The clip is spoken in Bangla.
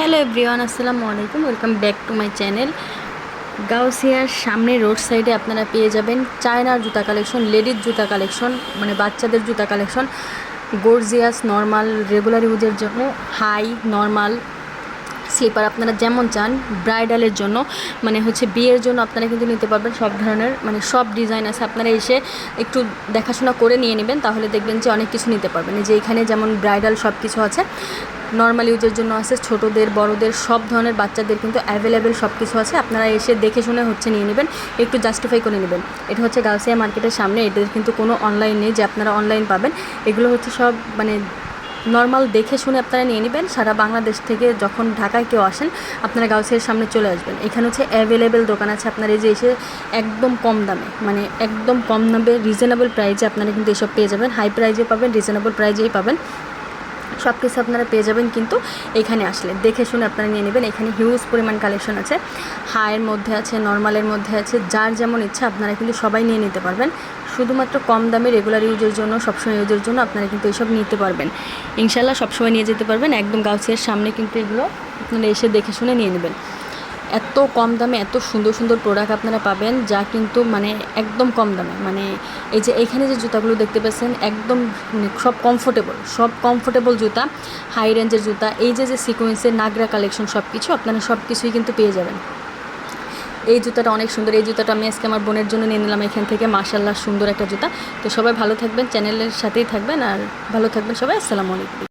হ্যালো এভরিওয়ান, আসসালামু আলাইকুম। Welcome back to my channel. গাউসিয়ার সামনে রোড সাইডে আপনারা পেয়ে যাবেন চায়নার জুতা কালেকশন লেডির জুতা কালেকশন মানে বাচ্চাদের জুতা কালেকশন। গর্জিয়াস, নর্মাল, রেগুলার ইউজের জন্য হাই, নর্মাল স্লিপার আপনারা যেমন চান, ব্রাইডালের জন্য মানে হচ্ছে বিয়ের জন্য আপনারা কিন্তু নিতে পারবেন সব ধরনের মানে সব ডিজাইন আছে। আপনারা এসে একটু দেখাশোনা করে নিয়ে নেবেন, তাহলে দেখবেন যে অনেক কিছু নিতে পারবেন। যে এখানে যেমন ব্রাইডাল সব কিছু আছে নর্মাল ইউজের জন্য আছে, ছোটোদের, বড়দের, সব ধরনের বাচ্চাদের কিন্তু অ্যাভেলেবেল সব কিছু আছে। আপনারা এসে দেখে শুনে হচ্ছে নিয়ে নেবেন, একটু জাস্টিফাই করে নেবেন। এটা হচ্ছে গাউসিয়া মার্কেটের সামনে, এদের কিন্তু কোনো অনলাইন নেই যে আপনারা অনলাইন পাবেন। এগুলো হচ্ছে সব মানে নর্মাল দেখে শুনে আপনারা নিয়ে নেবেন। সারা বাংলাদেশ থেকে যখন ঢাকায় কেউ আসেন, আপনারা গাউসিয়ার সামনে চলে আসবেন। এখানে হচ্ছে অ্যাভেলেবেল দোকান আছে আপনার, এই যে এসে একদম কম দামে মানে একদম কম দামে রিজনেবল প্রাইজে আপনারা কিন্তু এসব পেয়ে যাবেন। হাই প্রাইজে পাবেন রিজনেবল প্রাইজেই পাবেন। সব কিছু আপনারা পেয়ে যাবেন কিন্তু এখানে আসলে। দেখে শুনে আপনারা নিয়ে নেবেন। এখানে হিউজ পরিমাণ কালেকশন আছে। হায়ের মধ্যে আছে নর্মালের মধ্যে আছে। যার যেমন ইচ্ছা আপনারা কিন্তু সবাই নিয়ে নিতে পারবেন। শুধুমাত্র কম দামে রেগুলার ইউজের জন্য, সবসময় ইউজের জন্য আপনারা কিন্তু এইসব নিতে পারবেন। ইনশাল্লাহ সবসময় নিয়ে যেতে পারবেন। একদম গাউসিয়ার সামনে কিন্তু এগুলো আপনারা এসে দেখে শুনে নিয়ে নেবেন। এত কম দামে এত সুন্দর সুন্দর প্রোডাক্ট আপনারা পাবেন, যা কিন্তু মানে একদম কম দামে। মানে এই যে এইখানে যে জুতাগুলো দেখতে পাচ্ছেন, একদম মানে সব কমফোর্টেবল সব কমফোর্টেবল জুতা হাই রেঞ্জের জুতা, এই যে যে সিকোয়েন্সের নাগরা কালেকশন সব কিছু আপনারা সব কিছুই কিন্তু পেয়ে যাবেন। এই জুতাটা অনেক সুন্দর, এই জুতাটা আমি আজকে আমার বোনের জন্য নিয়ে নিলাম এখান থেকে মার্শাল্লাহ সুন্দর একটা জুতা। তো সবাই ভালো থাকবেন চ্যানেলের সাথেই থাকবেন, আর ভালো থাকবেন সবাই, আসসালামু আলাইকুম।